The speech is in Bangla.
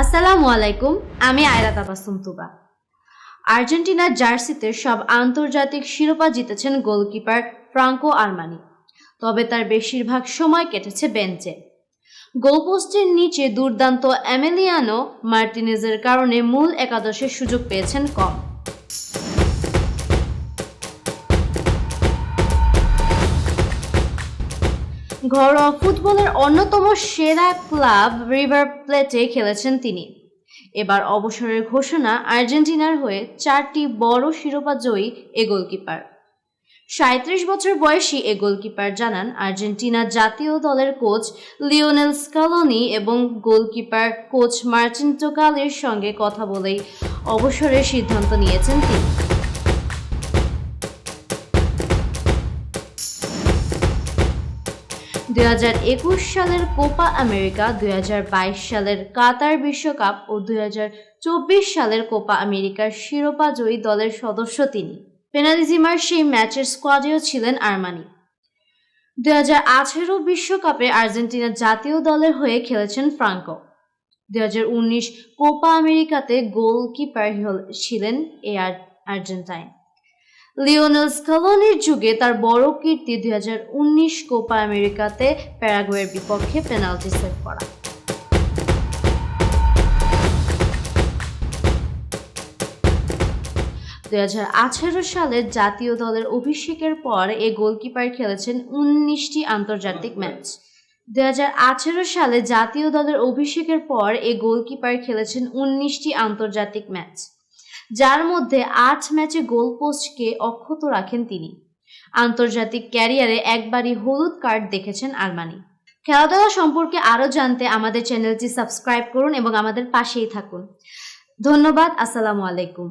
আসসালামু আলাইকুম, আমি আয়রা তাবাসুম তুবা আর্জেন্টিনার জার্সিতে সব আন্তর্জাতিক শিরোপা জিতেছেন গোলকিপার ফ্রাঙ্কো আরমানি, তবে তার বেশিরভাগ সময় কেটেছে বেঞ্চে। গোলপোস্টের নিচে দুর্দান্ত অ্যামেলিয়ানো মার্টিনেজের কারণে মূল একাদশের সুযোগ পেয়েছেন কম। ঘরোয়া ফুটবলের অন্যতম সেরা ক্লাব রিভার প্লেটে খেলেছেন তিনি। এবার অবসরের ঘোষণা আর্জেন্টিনার হয়ে চারটি বড় শিরোপা জয়ী এ গোলকিপার। সাঁত্রিশ বছর বয়সী এ গোলকিপার জানান, আর্জেন্টিনা জাতীয় দলের কোচ লিওনেল স্কালোনি এবং গোলকিপার কোচ মার্চিন টোকালের সঙ্গে কথা বলেই অবসরের সিদ্ধান্ত নিয়েছেন তিনি। দুই হাজার একুশ সালের কোপা আমেরিকা, দুই হাজার বাইশ সালের কাতার বিশ্বকাপ ও দুই হাজার চব্বিশ সালের কোপা আমেরিকার শিরোপা জয়ী দলের সদস্য তিনি। পেনালিজিমার সেই ম্যাচের স্কোয়াডেও ছিলেন আরমানি। দুই হাজার বিশ্বকাপে আর্জেন্টিনা জাতীয় দলের হয়ে খেলেছেন ফ্রাঙ্কো। দুই হাজার উনিশ কোপা আমেরিকাতে গোলকিপার ছিলেন আর- আর্জেন্টাইন। লিওনেল স্কালোনির যুগে তার বড় কীর্তি দুই হাজার উনিশ কোপা আমেরিকাতে প্যারাগুয়ের বিপক্ষে পেনাল্টি সেভ করা। দুই হাজার আঠেরো সালে জাতীয় দলের অভিষেকের পর এ গোলকিপার খেলেছেন উনিশটি আন্তর্জাতিক ম্যাচ। দুই হাজার আঠেরো সালে জাতীয় দলের অভিষেকের পর এ গোলকিপার খেলেছেন উনিশটি আন্তর্জাতিক ম্যাচ। যার মধ্যে আট ম্যাচে গোল পোস্টকে অক্ষত রাখেন তিনি। আন্তর্জাতিক ক্যারিয়ারে একবারই হলুদ কার্ড দেখেছেন আরমানি। খেলাধুলা সম্পর্কে আরও জানতে আমাদের চ্যানেলটি সাবস্ক্রাইব করুন এবং আমাদের পাশেই থাকুন। ধন্যবাদ, আসসালামু আলাইকুম।